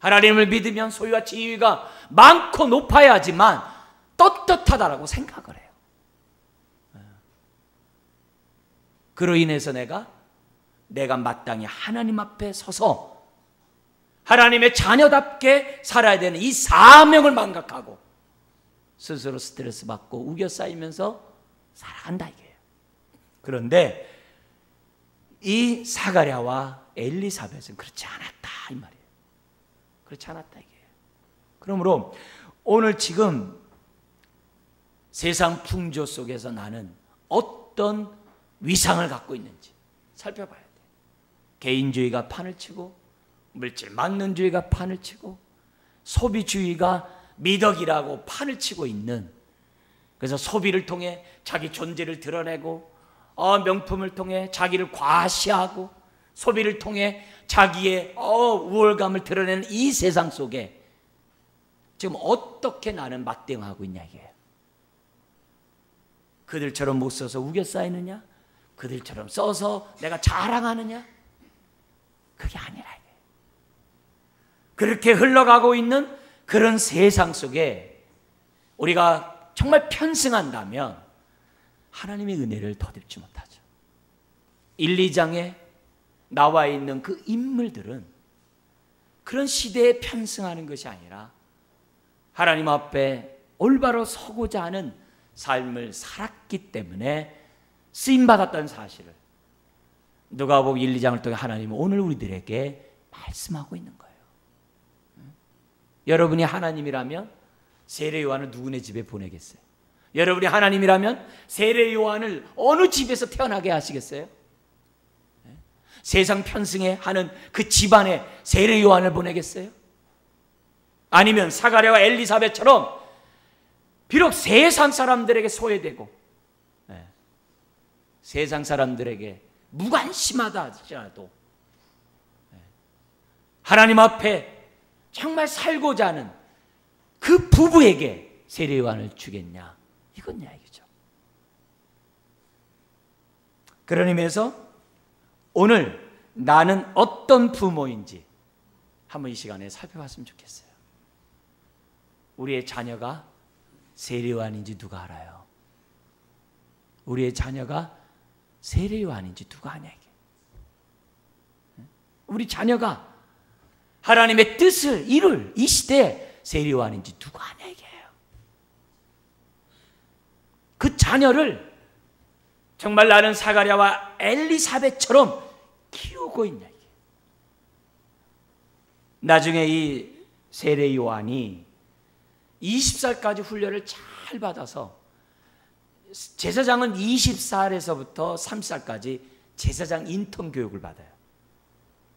하나님을 믿으면 소유와 지위가 많고 높아야지만 떳떳하다라고 생각을 해요. 그로 인해서 내가 내가 마땅히 하나님 앞에 서서 하나님의 자녀답게 살아야 되는 이 사명을 망각하고 스스로 스트레스 받고 우겨 쌓이면서 살아간다 이게요. 그런데 이 사가랴와 엘리사벳은 그렇지 않았다 이 말이에요. 그렇지 않았다 이게요. 그러므로 오늘 지금 세상 풍조 속에서 나는 어떤 위상을 갖고 있는지 살펴봐야 돼. 개인주의가 판을 치고 물질 막는주의가 판을 치고 소비주의가 미덕이라고 판을 치고 있는 그래서 소비를 통해 자기 존재를 드러내고 어, 명품을 통해 자기를 과시하고 소비를 통해 자기의 어, 우월감을 드러내는 이 세상 속에 지금 어떻게 나는 막대응하고 있냐 이게. 그들처럼 못 써서 우겨 쌓이느냐? 그들처럼 써서 내가 자랑하느냐? 그게 아니라 이게. 그렇게 흘러가고 있는 그런 세상 속에 우리가 정말 편승한다면 하나님의 은혜를 더듬지 못하죠. 1, 2장에 나와 있는 그 인물들은 그런 시대에 편승하는 것이 아니라 하나님 앞에 올바로 서고자 하는 삶을 살았기 때문에 쓰임 받았다는 사실을 누가복음 1, 2장을 통해 하나님은 오늘 우리들에게 말씀하고 있는 거예요. 여러분이 하나님이라면 세례 요한을 누구네 집에 보내겠어요? 여러분이 하나님이라면 세례 요한을 어느 집에서 태어나게 하시겠어요? 세상 편승에 하는 그 집안에 세례 요한을 보내겠어요? 아니면 사가랴와 엘리사벳처럼 비록 세상 사람들에게 소외되고 네. 세상 사람들에게 무관심하다 할지라도 네. 하나님 앞에 정말 살고자 하는 그 부부에게 세례 요한을 주겠냐? 이건 이야기죠. 그런 의미에서 오늘 나는 어떤 부모인지 한번 이 시간에 살펴봤으면 좋겠어요. 우리의 자녀가 세례요한인지 누가 알아요? 우리의 자녀가 세례요한인지 누가 아냐 이게? 우리 자녀가 하나님의 뜻을 이룰 이 시대에 세례요한인지 누가 아냐 이게요. 그 자녀를 정말 나는 사가랴와 엘리사벳처럼 키우고 있냐. 나중에 이 세례 요한이 20살까지 훈련을 잘 받아서 제사장은 20살에서부터 30살까지 제사장 인턴 교육을 받아요.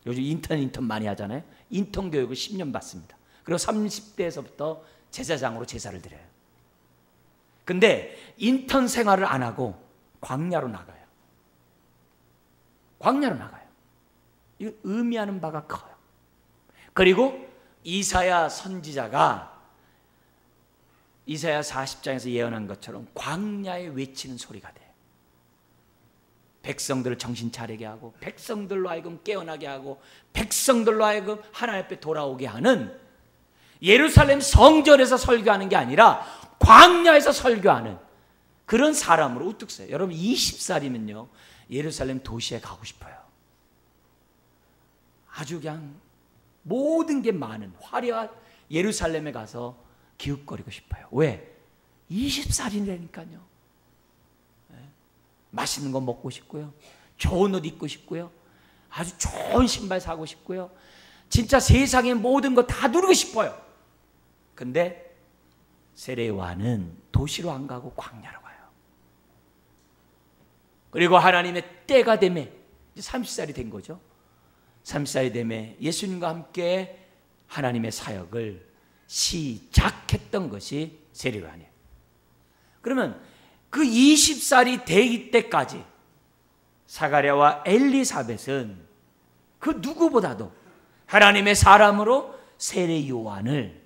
요즘 인턴 인턴 많이 하잖아요. 인턴 교육을 10년 받습니다. 그리고 30대에서부터 제사장으로 제사를 드려요. 근데 인턴 생활을 안 하고 광야로 나가요. 광야로 나가요. 이거 의미하는 바가 커요. 그리고 이사야 선지자가 이사야 40장에서 예언한 것처럼 광야에 외치는 소리가 돼. 백성들을 정신 차리게 하고 백성들로 하여금 깨어나게 하고 백성들로 하여금 하나님 앞에 돌아오게 하는 예루살렘 성전에서 설교하는 게 아니라 광야에서 설교하는 그런 사람으로 우뚝 서요. 여러분 20살이면요. 예루살렘 도시에 가고 싶어요. 아주 그냥 모든 게 많은 화려한 예루살렘에 가서 기웃거리고 싶어요. 왜? 20살이라니까요. 맛있는 거 먹고 싶고요. 좋은 옷 입고 싶고요. 아주 좋은 신발 사고 싶고요. 진짜 세상의 모든 거 다 누리고 싶어요. 근데 세례와는 도시로 안 가고 광야로. 그리고 하나님의 때가 되매 30살이 된 거죠. 30살이 되매 예수님과 함께 하나님의 사역을 시작했던 것이 세례요한이에요. 그러면 그 20살이 되기 때까지 사가랴와 엘리사벳은 그 누구보다도 하나님의 사람으로 세례 요한을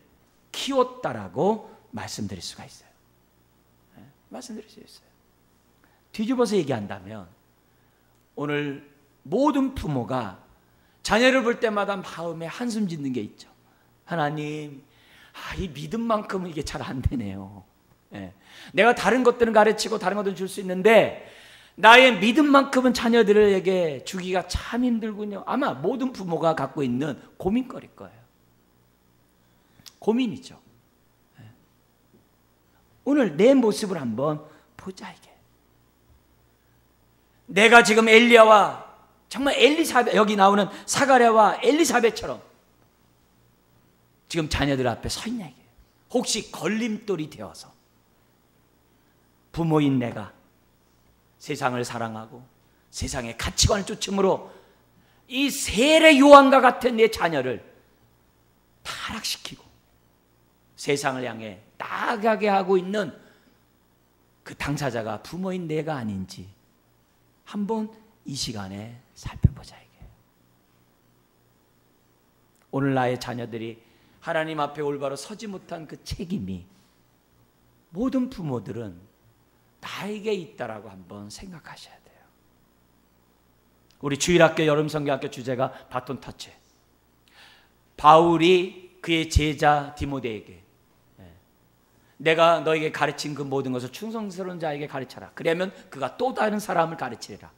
키웠다라고 말씀드릴 수가 있어요. 네? 말씀드릴 수 있어요. 뒤집어서 얘기한다면 오늘 모든 부모가 자녀를 볼 때마다 마음에 한숨 짓는 게 있죠. 하나님, 아, 이 믿음만큼은 이게 잘 안 되네요. 예. 내가 다른 것들은 가르치고 다른 것들은 줄 수 있는데 나의 믿음만큼은 자녀들에게 주기가 참 힘들군요. 아마 모든 부모가 갖고 있는 고민거리일 거예요. 고민이죠. 예. 오늘 내 모습을 한번 보자 이게. 내가 지금 엘리야와 정말 엘리사벳 여기 나오는 사가랴와 엘리사벳처럼 지금 자녀들 앞에 서 있냐 이게. 혹시 걸림돌이 되어서 부모인 내가 세상을 사랑하고 세상의 가치관을 쫓음으로 이 세례 요한과 같은 내 자녀를 타락시키고 세상을 향해 나아가게 하고 있는 그 당사자가 부모인 내가 아닌지 한번 이 시간에 살펴보자 이게. 오늘 나의 자녀들이 하나님 앞에 올바로 서지 못한 그 책임이 모든 부모들은 나에게 있다라고 한번 생각하셔야 돼요. 우리 주일학교 여름성경학교 주제가 바톤 터치. 바울이 그의 제자 디모데에게 예, 내가 너에게 가르친 그 모든 것을 충성스러운 자에게 가르쳐라. 그러면 그가 또 다른 사람을 가르치리라.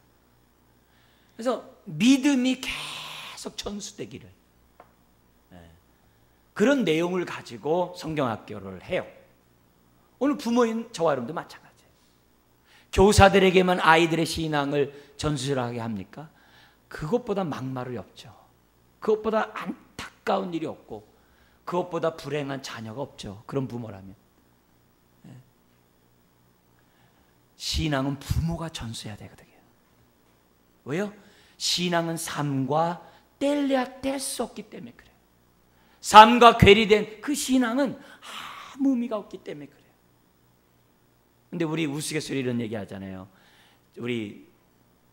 그래서 믿음이 계속 전수되기를 예, 그런 내용을 가지고 성경학교를 해요. 오늘 부모인 저와 여러분도 마찬가지. 교사들에게만 아이들의 신앙을 전수하게 합니까? 그것보다 막말이 없죠. 그것보다 안타까운 일이 없고 그것보다 불행한 자녀가 없죠. 그런 부모라면. 예. 신앙은 부모가 전수해야 되거든요. 왜요? 신앙은 삶과 뗄래야 뗄 수 없기 때문에 그래요. 삶과 괴리된 그 신앙은 아무 의미가 없기 때문에 그래요. 근데 우리 우스갯소리 이런 얘기 하잖아요. 우리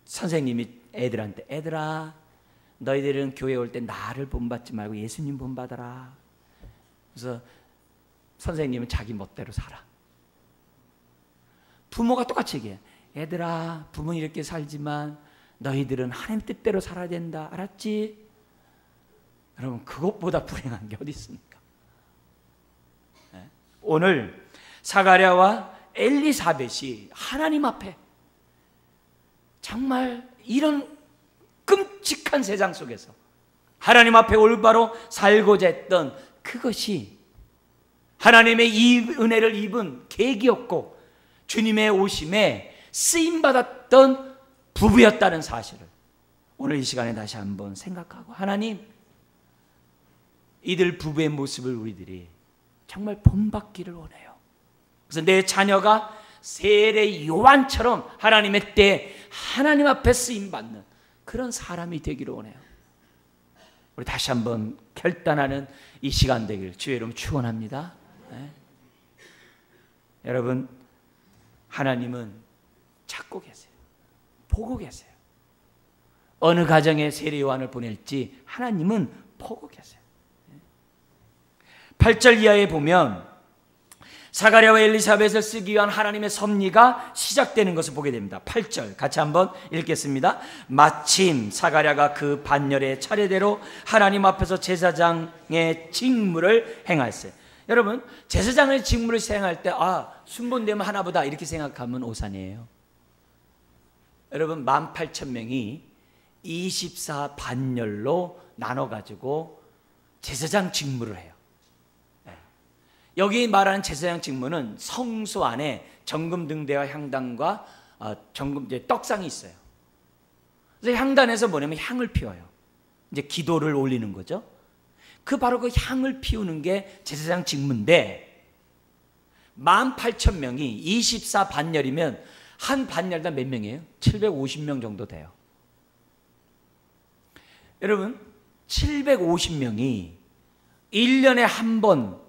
선생님이 애들한테 애들아 너희들은 교회 올 때 나를 본받지 말고 예수님 본받아라. 그래서 선생님은 자기 멋대로 살아. 부모가 똑같이 얘기해. 애들아 부모는 이렇게 살지만 너희들은 하나님 뜻대로 살아야 된다. 알았지? 여러분 그것보다 불행한 게 어디 있습니까? 네? 오늘 사가랴와 엘리사벳이 하나님 앞에 정말 이런 끔찍한 세상 속에서 하나님 앞에 올바로 살고자 했던 그것이 하나님의 이 은혜를 입은 계기였고 주님의 오심에 쓰임 받았던 부부였다는 사실을 오늘 이 시간에 다시 한번 생각하고 하나님 이들 부부의 모습을 우리들이 정말 본받기를 원해요. 그래서 내 자녀가 세례 요한처럼 하나님의 때 하나님 앞에 쓰임 받는 그런 사람이 되기를 원해요. 우리 다시 한번 결단하는 이 시간 되길 주의 이름 축원합니다. 네. 여러분 하나님은 찾고 계세요. 보고 계세요. 어느 가정에 세례 요한을 보낼지 하나님은 보고 계세요. 8절 이하에 보면 사가랴와 엘리사벳을 쓰기 위한 하나님의 섭리가 시작되는 것을 보게 됩니다. 8절 같이 한번 읽겠습니다. 마침 사가랴가 그 반열의 차례대로 하나님 앞에서 제사장의 직무를 행할세. 여러분 제사장의 직무를 수행할 때 아, 순번되면 하나보다 이렇게 생각하면 오산이에요. 여러분 18,000명이 24 반열로 나눠 가지고 제사장 직무를 해요. 여기 말하는 제사장 직무는 성소 안에 정금 등대와 향단과 어, 정금 이제 떡상이 있어요. 그래서 향단에서 뭐냐면 향을 피워요. 이제 기도를 올리는 거죠. 그 바로 그 향을 피우는 게 제사장 직무인데 18,000명이 24 반열이면 한 반열당 몇 명이에요? 750명 정도 돼요. 여러분, 750명이 1년에 한 번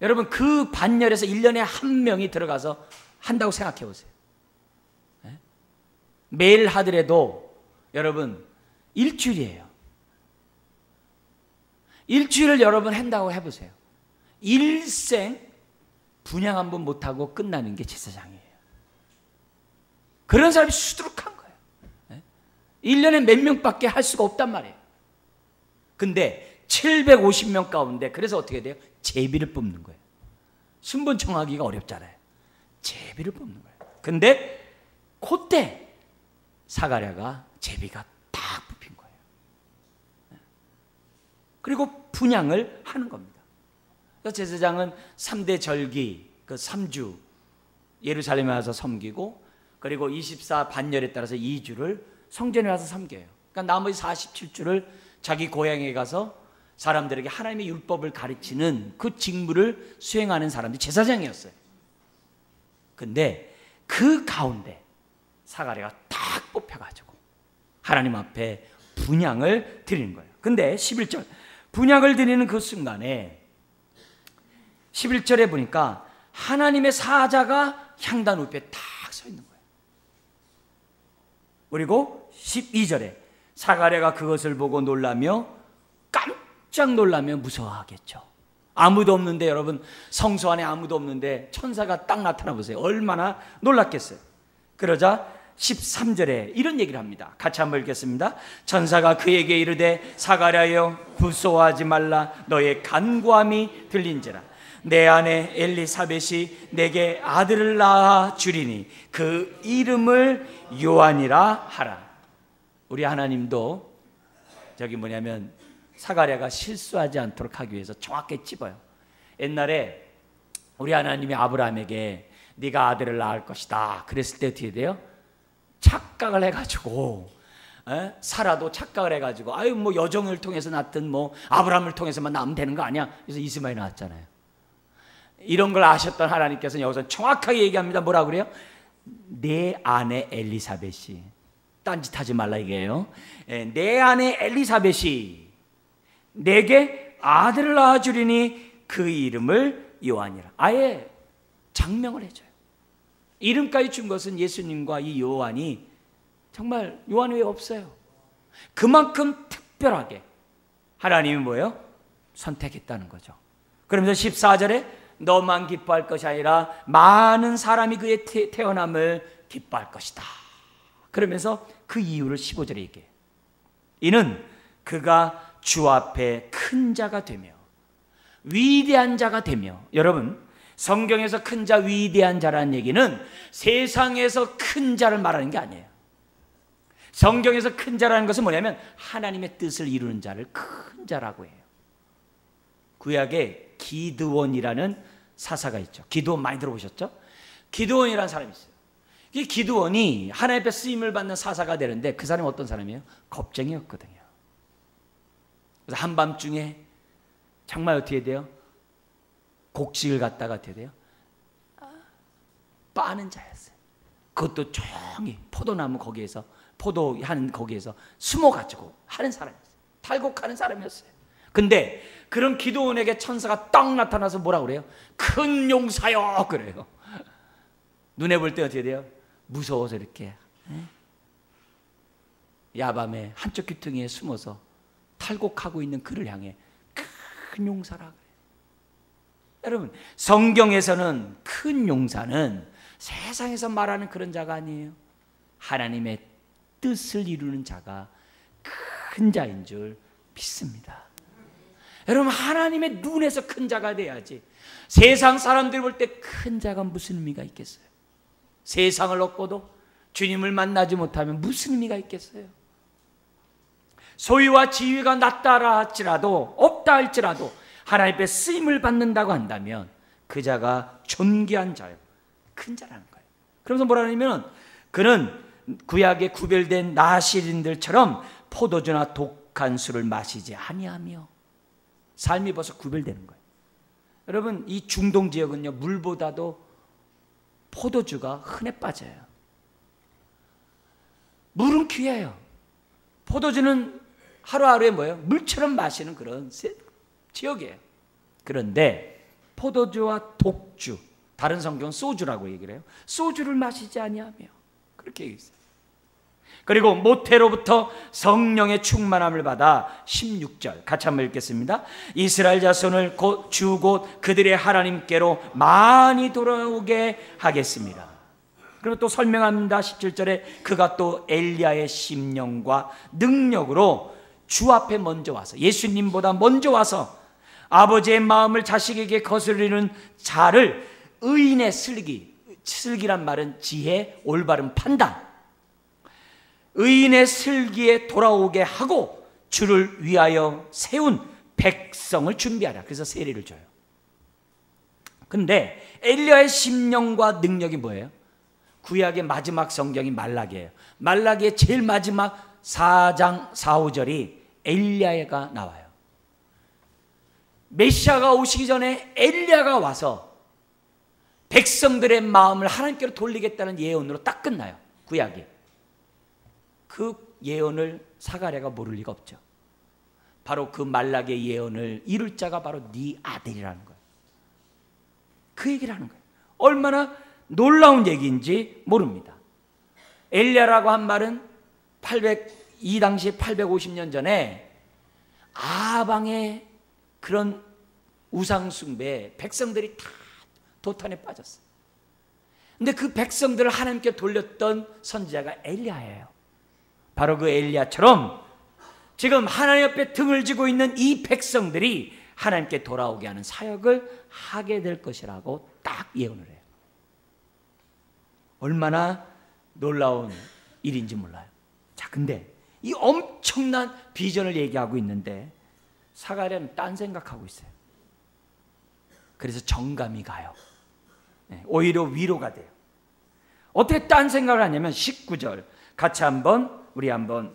여러분 그 반열에서 1년에 한 명이 들어가서 한다고 생각해 보세요. 네? 매일 하더라도 여러분 일주일이에요. 일주일을 여러분 한다고 해보세요. 일생 분양 한 번 못하고 끝나는 게 제사장이에요. 그런 사람이 수두룩한 거예요. 1년에 몇 명밖에 할 수가 없단 말이에요. 근데 750명 가운데 그래서 어떻게 돼요? 제비를 뽑는 거예요. 순번 청하기가 어렵잖아요. 제비를 뽑는 거예요. 근데 그때 사가랴가 제비가 딱 뽑힌 거예요. 그리고 분양을 하는 겁니다. 제사장은 3대 절기, 그 3주 예루살렘에 와서 섬기고 그리고 24 반열에 따라서 2주를 성전에 와서 섬겨요. 그러니까 나머지 47주를 자기 고향에 가서 사람들에게 하나님의 율법을 가르치는 그 직무를 수행하는 사람들이 제사장이었어요. 근데 그 가운데 사가랴가 딱 뽑혀가지고 하나님 앞에 분양을 드리는 거예요. 근데 11절 분양을 드리는 그 순간에 11절에 보니까 하나님의 사자가 향단 우편에 딱 서 있는 거예요. 그리고 12절에 사가랴가 그것을 보고 놀라며 깜짝 놀라며 무서워하겠죠. 아무도 없는데 여러분 성소 안에 아무도 없는데 천사가 딱 나타나 보세요. 얼마나 놀랐겠어요. 그러자 13절에 이런 얘기를 합니다. 같이 한번 읽겠습니다. 천사가 그에게 이르되 사가랴여 무서워하지 말라 너의 간구함이 들린지라 내 아내 엘리사벳이 내게 아들을 낳아 주리니 그 이름을 요한이라 하라. 우리 하나님도 저기 뭐냐면 사가랴가 실수하지 않도록 하기 위해서 정확하게 찝어요. 옛날에 우리 하나님이 아브라함에게 네가 아들을 낳을 것이다. 그랬을 때 어떻게 돼요? 착각을 해가지고 에? 살아도 착각을 해가지고 아유 뭐 여정을 통해서 낳든 뭐 아브라함을 통해서만 낳으면 되는 거 아니야? 그래서 이스마엘 낳았잖아요. 이런 걸 아셨던 하나님께서는 여기서 정확하게 얘기합니다. 뭐라 그래요? 내 아내 엘리사벳이 딴짓하지 말라 이게요. 예, 내 아내 엘리사벳이 내게 아들을 낳아주리니 그 이름을 요한이라. 아예 장명을 해줘요. 이름까지 준 것은 예수님과 이 요한이 정말 요한 외에 없어요. 그만큼 특별하게 하나님이 뭐예요? 선택했다는 거죠. 그러면서 14절에 너만 기뻐할 것이 아니라 많은 사람이 그의 태 어남을 기뻐할 것이다. 그러면서 그 이유를 15절에 얘기해요. 이는 그가 주 앞에 큰 자가 되며 위대한 자가 되며 여러분 성경에서 큰 자 위대한 자라는 얘기는 세상에서 큰 자를 말하는 게 아니에요. 성경에서 큰 자라는 것은 뭐냐면 하나님의 뜻을 이루는 자를 큰 자라고 해요. 구약에 기드원이라는 사사가 있죠. 기드원 많이 들어보셨죠? 기드원이라는 사람이 있어요. 이 기드원이 하나님 앞에 쓰임을 받는 사사가 되는데 그 사람이 어떤 사람이에요? 겁쟁이였거든요. 그래서 한밤중에 정말 어떻게 돼요? 곡식을 갖다가 돼요? 빠는 자였어요. 그것도 조용히 포도나무 거기에서 포도 하는 거기에서 숨어 가지고 하는 사람이었어요. 탈곡하는 사람이었어요. 근데 그런 기도원에게 천사가 딱 나타나서 뭐라 그래요? 큰 용사요 그래요. 눈에 볼 때 어떻게 돼요? 무서워서 이렇게 야밤에 한쪽 귀퉁이에 숨어서 탈곡하고 있는 그를 향해 큰 용사라. 여러분 성경에서는 큰 용사는 세상에서 말하는 그런 자가 아니에요. 하나님의 뜻을 이루는 자가 큰 자인 줄 믿습니다. 여러분 하나님의 눈에서 큰 자가 돼야지. 세상 사람들이 볼때 큰 자가 무슨 의미가 있겠어요? 세상을 얻고도 주님을 만나지 못하면 무슨 의미가 있겠어요? 소유와 지위가 낮다 할지라도 없다 할지라도 하나님 앞에 쓰임을 받는다고 한다면 그 자가 존귀한 자요. 큰 자라는 거예요. 그러면서 뭐라 하냐면 그는 구약에 구별된 나시린들처럼 포도주나 독한 술을 마시지 아니하며 삶이 벌써 구별되는 거예요. 여러분 이 중동 지역은요 물보다도 포도주가 흔해 빠져요. 물은 귀해요. 포도주는 하루하루에 뭐예요? 물처럼 마시는 그런 지역이에요. 그런데 포도주와 독주, 다른 성경은 소주라고 얘기를 해요. 소주를 마시지 아니하며 그렇게 얘기했어요. 그리고 모태로부터 성령의 충만함을 받아 16절 같이 한번 읽겠습니다. 이스라엘 자손을 곧 주곧 그들의 하나님께로 많이 돌아오게 하겠습니다. 그리고 또 설명합니다. 17절에 그가 또 엘리야의 심령과 능력으로 주 앞에 먼저 와서 예수님보다 먼저 와서 아버지의 마음을 자식에게 거스르는 자를 의인의 슬기, 슬기란 말은 지혜, 올바른 판단. 의인의 슬기에 돌아오게 하고 주를 위하여 세운 백성을 준비하라. 그래서 세례를 줘요. 근데 엘리야의 심령과 능력이 뭐예요? 구약의 마지막 성경이 말라기예요. 말라기의 제일 마지막 4장 4, 5절이 엘리야가 나와요. 메시아가 오시기 전에 엘리야가 와서 백성들의 마음을 하나님께로 돌리겠다는 예언으로 딱 끝나요. 구약이. 그 예언을 사가랴가 모를 리가 없죠. 바로 그 말락의 예언을 이룰 자가 바로 네 아들이라는 거예요. 그 얘기를 하는 거예요. 얼마나 놀라운 얘기인지 모릅니다. 엘리야라고 한 말은 800, 이 당시에 850년 전에 아방의 그런 우상숭배 백성들이 다 도탄에 빠졌어요. 근데 그 백성들을 하나님께 돌렸던 선지자가 엘리야예요. 바로 그 엘리야처럼 지금 하나님 옆에 등을 지고 있는 이 백성들이 하나님께 돌아오게 하는 사역을 하게 될 것이라고 딱 예언을 해요. 얼마나 놀라운 일인지 몰라요. 자, 근데 이 엄청난 비전을 얘기하고 있는데 사가랴는 딴 생각하고 있어요. 그래서 정감이 가요. 네, 오히려 위로가 돼요. 어떻게 딴 생각을 하냐면 19절 같이 한번 우리 한번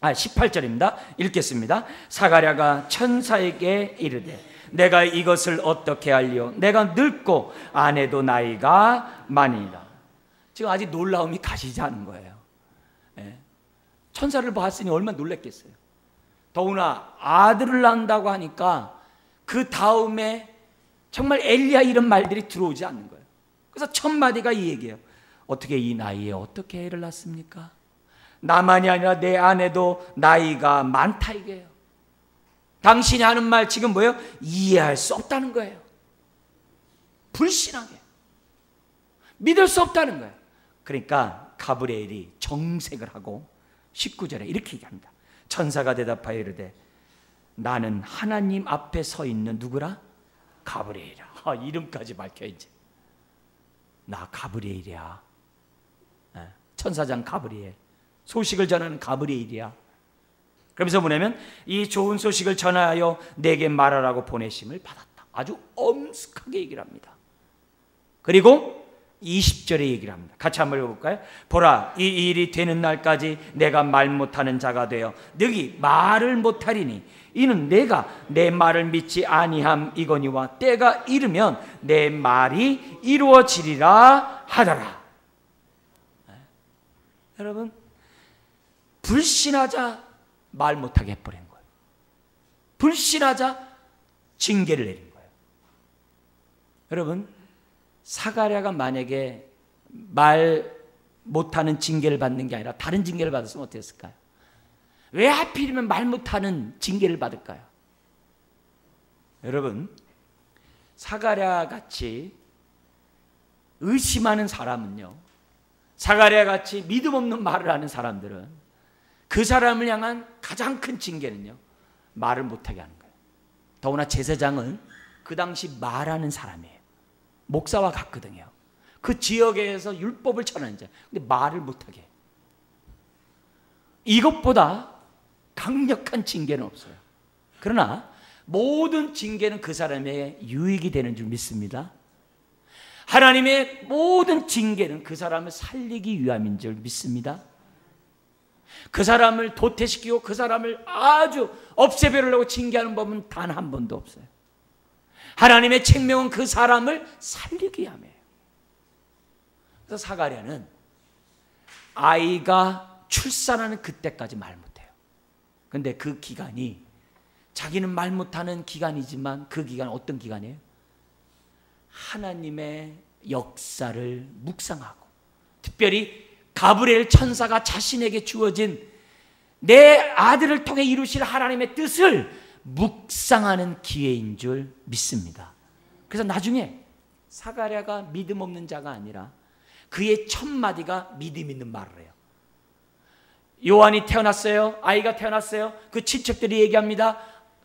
아 18절입니다. 읽겠습니다. 사가랴가 천사에게 이르되 내가 이것을 어떻게 알리오? 내가 늙고 아내도 나이가 많이다. 지금 아직 놀라움이 가시지 않은 거예요. 네. 천사를 봤으니 얼마나 놀랬겠어요. 더구나 아들을 낳는다고 하니까 그 다음에 정말 엘리야 이런 말들이 들어오지 않는 거예요. 그래서 첫 마디가 이 얘기예요. 어떻게 이 나이에 어떻게 애를 낳습니까? 나만이 아니라 내 아내도 나이가 많다 이게요. 당신이 하는 말 지금 뭐예요? 이해할 수 없다는 거예요. 불신하게. 믿을 수 없다는 거예요. 그러니까 가브리엘이 정색을 하고 19절에 이렇게 얘기합니다. 천사가 대답하여 이르되 나는 하나님 앞에 서 있는 누구라? 가브리엘이야. 아, 이름까지 밝혀야지. 나 가브리엘이야. 예, 천사장 가브리엘. 소식을 전하는 가브리엘이야. 그러면서 뭐냐면 이 좋은 소식을 전하여 내게 말하라고 보내심을 받았다. 아주 엄숙하게 얘기를 합니다. 그리고 20절에 얘기를 합니다. 같이 한번 읽어볼까요? 보라, 이 일이 되는 날까지 내가 말 못하는 자가 되어 너희 말을 못하리니 이는 내가 내 말을 믿지 아니함 이거니와 때가 이르면 내 말이 이루어지리라 하더라. 네? 여러분 불신하자 말 못하게 해버린 거예요. 불신하자 징계를 내린 거예요. 여러분 사가랴가 만약에 말 못하는 징계를 받는 게 아니라 다른 징계를 받았으면 어땠을까요? 왜 하필이면 말 못하는 징계를 받을까요? 여러분, 사가랴 같이 의심하는 사람은요, 사가랴 같이 믿음 없는 말을 하는 사람들은 그 사람을 향한 가장 큰 징계는요, 말을 못하게 하는 거예요. 더구나 제사장은 그 당시 말하는 사람이에요. 목사와 같거든요. 그 지역에서 율법을 전하는 자. 근데 말을 못하게. 이것보다 강력한 징계는 없어요. 그러나 모든 징계는 그 사람의 유익이 되는 줄 믿습니다. 하나님의 모든 징계는 그 사람을 살리기 위함인 줄 믿습니다. 그 사람을 도태시키고 그 사람을 아주 없애버리려고 징계하는 법은 단 한 번도 없어요. 하나님의 책명은 그 사람을 살리기 위함이에요. 그래서 사가랴는 아이가 출산하는 그때까지 말 못해요. 근데 그 기간이 자기는 말 못하는 기간이지만 그 기간 어떤 기간이에요? 하나님의 역사를 묵상하고 특별히 가브리엘 천사가 자신에게 주어진 내 아들을 통해 이루실 하나님의 뜻을 묵상하는 기회인 줄 믿습니다. 그래서 나중에 사가랴가 믿음 없는 자가 아니라 그의 첫 마디가 믿음 있는 말을 해요. 요한이 태어났어요. 아이가 태어났어요. 그 친척들이 얘기합니다.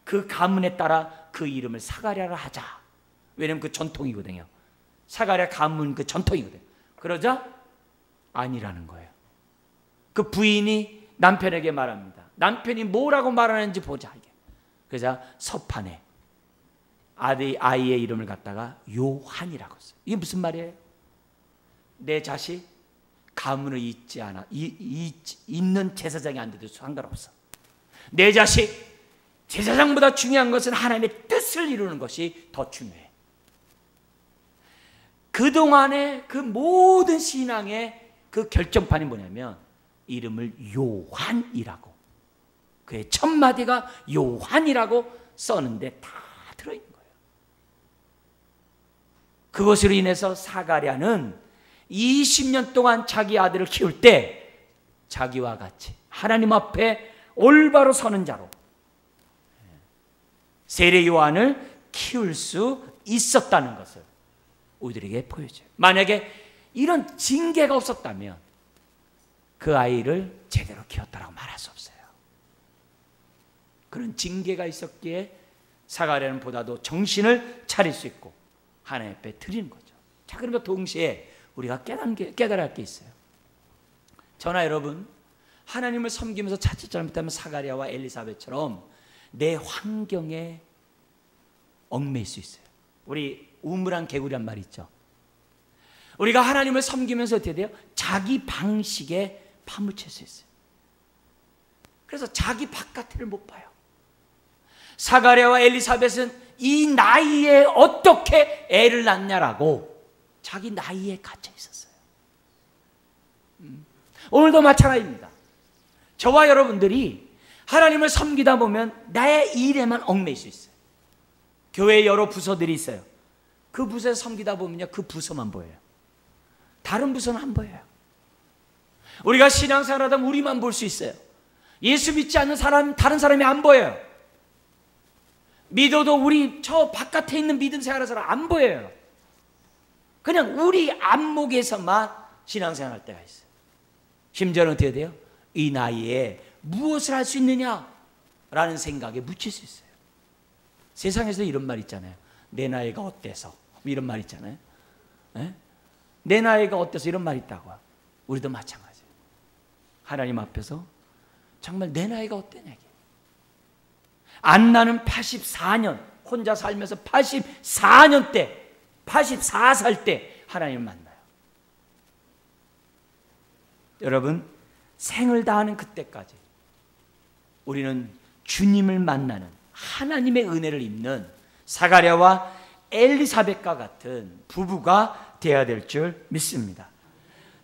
그 가문에 따라 그 이름을 사가랴라 하자. 왜냐면 그 전통이거든요. 사가랴 가문 그 전통이거든요. 그러자 아니라는 거예요. 그 부인이 남편에게 말합니다. 남편이 뭐라고 말하는지 보자. 그러자 서판에 아들 아이의 이름을 갖다가 요한이라고 써요. 이게 무슨 말이에요? 내 자식 가문을 잊지 않아 이, 이, 있는 제사장이 안 돼도 상관없어. 내 자식 제사장보다 중요한 것은 하나님의 뜻을 이루는 것이 더 중요해. 그동안의 그 모든 신앙의 그 결정판이 뭐냐면 이름을 요한이라고 그의 첫 마디가 요한이라고 써는데 다 들어있는 거예요. 그것으로 인해서 사가랴는 20년 동안 자기 아들을 키울 때 자기와 같이 하나님 앞에 올바로 서는 자로 세례 요한을 키울 수 있었다는 것을 우리들에게 보여줘요. 만약에 이런 징계가 없었다면 그 아이를 제대로 키웠다라고 말할 수 없어요. 그런 징계가 있었기에 사가랴는 보다도 정신을 차릴 수 있고 하나님 앞에 드리는 거죠. 자, 그러면 동시에 우리가 깨달은 게, 깨달아야 할게 있어요. 저나 여러분, 하나님을 섬기면서 자칫 잘못하면 사가랴와 엘리사벳처럼 내 환경에 얽매일 수 있어요. 우리 우물한 개구리란 말 있죠. 우리가 하나님을 섬기면서 어떻게 돼요? 자기 방식에 파묻힐 수 있어요. 그래서 자기 바깥을 못 봐요. 사가랴와 엘리사벳은 이 나이에 어떻게 애를 낳냐라고 자기 나이에 갇혀 있었어요. 음. 오늘도 마찬가지입니다. 저와 여러분들이 하나님을 섬기다 보면 나의 일에만 얽매일 수 있어요. 교회 여러 부서들이 있어요. 그 부서에 섬기다 보면요, 그 부서만 보여요. 다른 부서는 안 보여요. 우리가 신앙생활하다 우리만 볼 수 있어요. 예수 믿지 않는 사람, 다른 사람이 안 보여요. 믿어도 우리 저 바깥에 있는 믿음 사람 안 보여요. 그냥 우리 안목에서만 신앙생활 할 때가 있어요. 심지어는 어떻게 돼요? 이 나이에 무엇을 할 수 있느냐? 라는 생각에 묻힐 수 있어요. 세상에서 이런 말 있잖아요. 내 나이가 어때서? 뭐 이런 말 있잖아요. 네? 내 나이가 어때서 이런 말 있다고. 우리도 마찬가지예요. 하나님 앞에서 정말 내 나이가 어때냐. 안나는 84년 혼자 살면서 84년 때 84살 때 하나님을 만나요. 여러분 생을 다하는 그때까지 우리는 주님을 만나는 하나님의 은혜를 입는 사가랴와 엘리사벳과 같은 부부가 되어야 될 줄 믿습니다.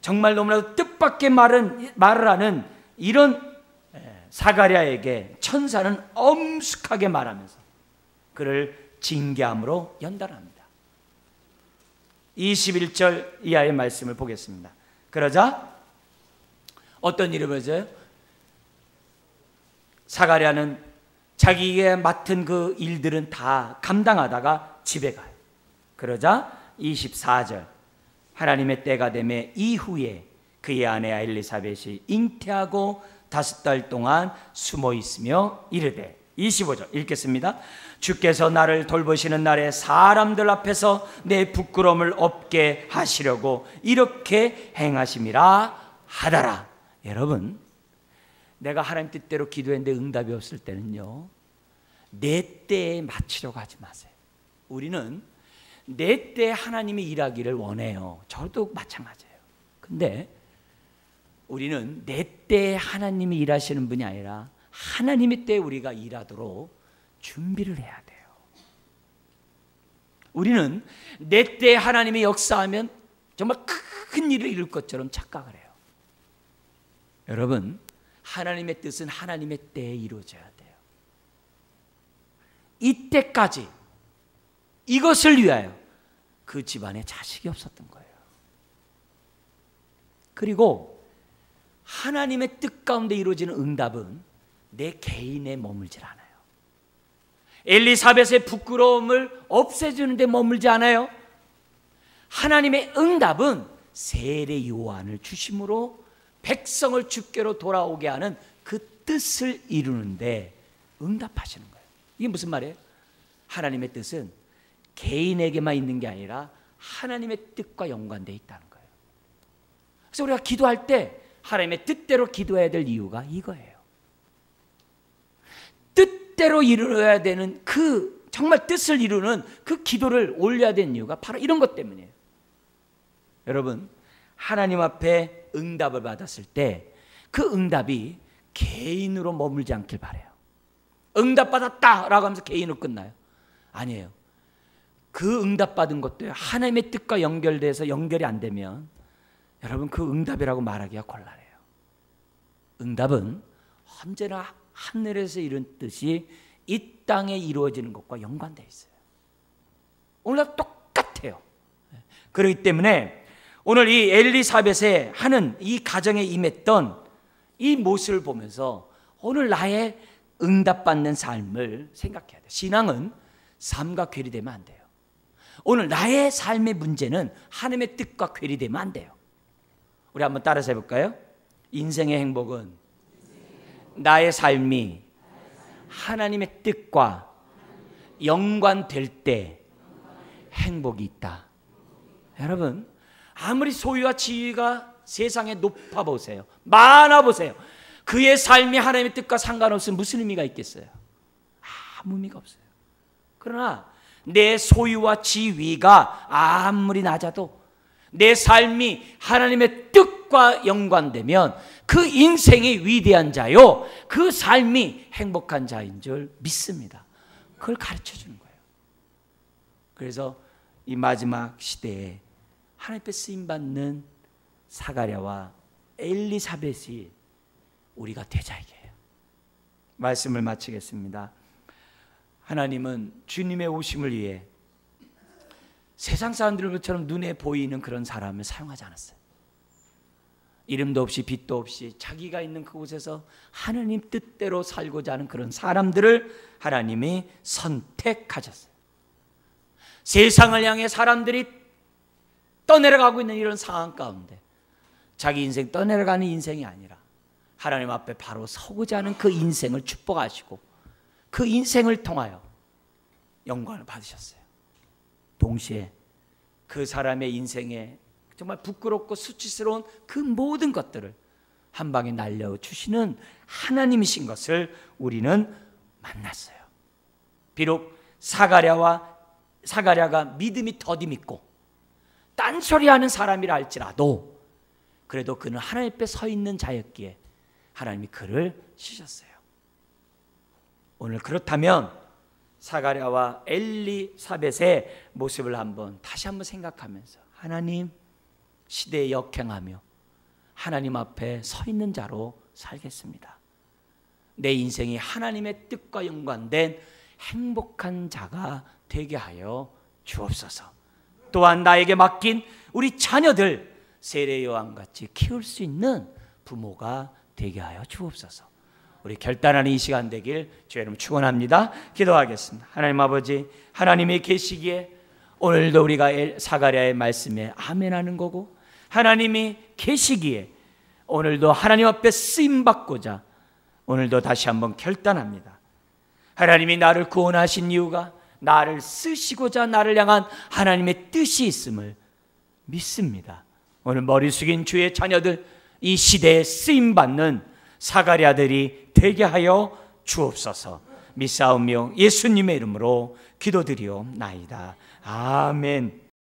정말 너무나도 뜻밖의 말은 말을 하는 이런 사가랴에게 천사는 엄숙하게 말하면서 그를 징계함으로 연단합니다. 21절 이하의 말씀을 보겠습니다. 그러자 어떤 일이 벌어져요? 사가랴는 자기에게 맡은 그 일들은 다 감당하다가 집에 가요. 그러자 24절 하나님의 때가 되매 이후에 그의 아내 엘리사벳이 잉태하고 다섯 달 동안 숨어 있으며 이르되 25절 읽겠습니다. 주께서 나를 돌보시는 날에 사람들 앞에서 내 부끄러움을 없게 하시려고 이렇게 행하심이라 하더라. 여러분, 내가 하나님 뜻대로 기도했는데 응답이 없을 때는요, 내 때에 맞추려고 하지 마세요. 우리는 내 때 하나님이 일하기를 원해요. 저도 마찬가지예요. 근데 우리는 내때 하나님이 일하시는 분이 아니라 하나님의 때 우리가 일하도록 준비를 해야 돼요. 우리는 내때 하나님이 역사하면 정말 큰 일을 이룰 것처럼 착각을 해요. 여러분, 하나님의 뜻은 하나님의 때에 이루어져야 돼요. 이때까지 이것을 위하여 그 집안에 자식이 없었던 거예요. 그리고 하나님의 뜻 가운데 이루어지는 응답은 내 개인에 머물질 않아요. 엘리사벳의 부끄러움을 없애주는데 머물지 않아요. 하나님의 응답은 세례 요한을 주심으로 백성을 주께로 돌아오게 하는 그 뜻을 이루는데 응답하시는 거예요. 이게 무슨 말이에요? 하나님의 뜻은 개인에게만 있는 게 아니라 하나님의 뜻과 연관되어 있다는 거예요. 그래서 우리가 기도할 때 하나님의 뜻대로 기도해야 될 이유가 이거예요. 뜻대로 이루어야 되는 그 정말 뜻을 이루는 그 기도를 올려야 되는 이유가 바로 이런 것 때문이에요. 여러분, 하나님 앞에 응답을 받았을 때 그 응답이 개인으로 머물지 않길 바래요. 응답 받았다라고 하면서 개인으로 끝나요. 아니에요. 그 응답 받은 것도 하나님의 뜻과 연결돼서 연결이 안 되면 여러분 그 응답이라고 말하기가 곤란해요. 응답은 언제나 하늘에서 이룬 뜻이 이 땅에 이루어지는 것과 연관되어 있어요. 오늘 똑같아요. 그렇기 때문에 오늘 이 엘리사벳의 하는 이 가정에 임했던 이 모습을 보면서 오늘 나의 응답받는 삶을 생각해야 돼요. 신앙은 삶과 괴리되면 안 돼요. 오늘 나의 삶의 문제는 하나님의 뜻과 괴리되면 안 돼요. 우리 한번 따라서 해볼까요? 인생의 행복은 나의 삶이 하나님의 뜻과 연관될 때 행복이 있다. 여러분, 아무리 소유와 지위가 세상에 높아 보세요. 많아 보세요. 그의 삶이 하나님의 뜻과 상관없으면 무슨 의미가 있겠어요? 아무 의미가 없어요. 그러나 내 소유와 지위가 아무리 낮아도 내 삶이 하나님의 뜻과 연관되면 그 인생이 위대한 자요, 그 삶이 행복한 자인 줄 믿습니다. 그걸 가르쳐 주는 거예요. 그래서 이 마지막 시대에 하나님께 쓰임 받는 사가랴와 엘리사벳이 우리가 되자이게 해요. 말씀을 마치겠습니다. 하나님은 주님의 오심을 위해 세상 사람들처럼 눈에 보이는 그런 사람을 사용하지 않았어요. 이름도 없이 빛도 없이 자기가 있는 그곳에서 하나님 뜻대로 살고자 하는 그런 사람들을 하나님이 선택하셨어요. 세상을 향해 사람들이 떠내려가고 있는 이런 상황 가운데 자기 인생 떠내려가는 인생이 아니라 하나님 앞에 바로 서고자 하는 그 인생을 축복하시고 그 인생을 통하여 영광을 받으셨어요. 동시에 그 사람의 인생에 정말 부끄럽고 수치스러운 그 모든 것들을 한 방에 날려 주시는 하나님이신 것을 우리는 만났어요. 비록 사가랴와 사가랴가 믿음이 더디 믿고 딴소리하는 사람이라 할지라도 그래도 그는 하나님 앞에 서 있는 자였기에 하나님이 그를 쓰셨어요. 오늘 그렇다면 사가랴와 엘리사벳의 모습을 한번 다시 한번 생각하면서 하나님 시대에 역행하며 하나님 앞에 서 있는 자로 살겠습니다. 내 인생이 하나님의 뜻과 연관된 행복한 자가 되게 하여 주옵소서. 또한 나에게 맡긴 우리 자녀들 세례 요한 같이 키울 수 있는 부모가 되게 하여 주옵소서. 우리 결단하는 이 시간 되길 주의 이름 축원합니다. 기도하겠습니다. 하나님 아버지, 하나님이 계시기에 오늘도 우리가 사가랴의 말씀에 아멘하는 거고 하나님이 계시기에 오늘도 하나님 앞에 쓰임 받고자 오늘도 다시 한번 결단합니다. 하나님이 나를 구원하신 이유가 나를 쓰시고자 나를 향한 하나님의 뜻이 있음을 믿습니다. 오늘 머리 숙인 주의 자녀들 이 시대에 쓰임 받는 사가랴들이 되게 하여 주옵소서. 믿사오며 예수님의 이름으로 기도드리옵나이다. 아멘.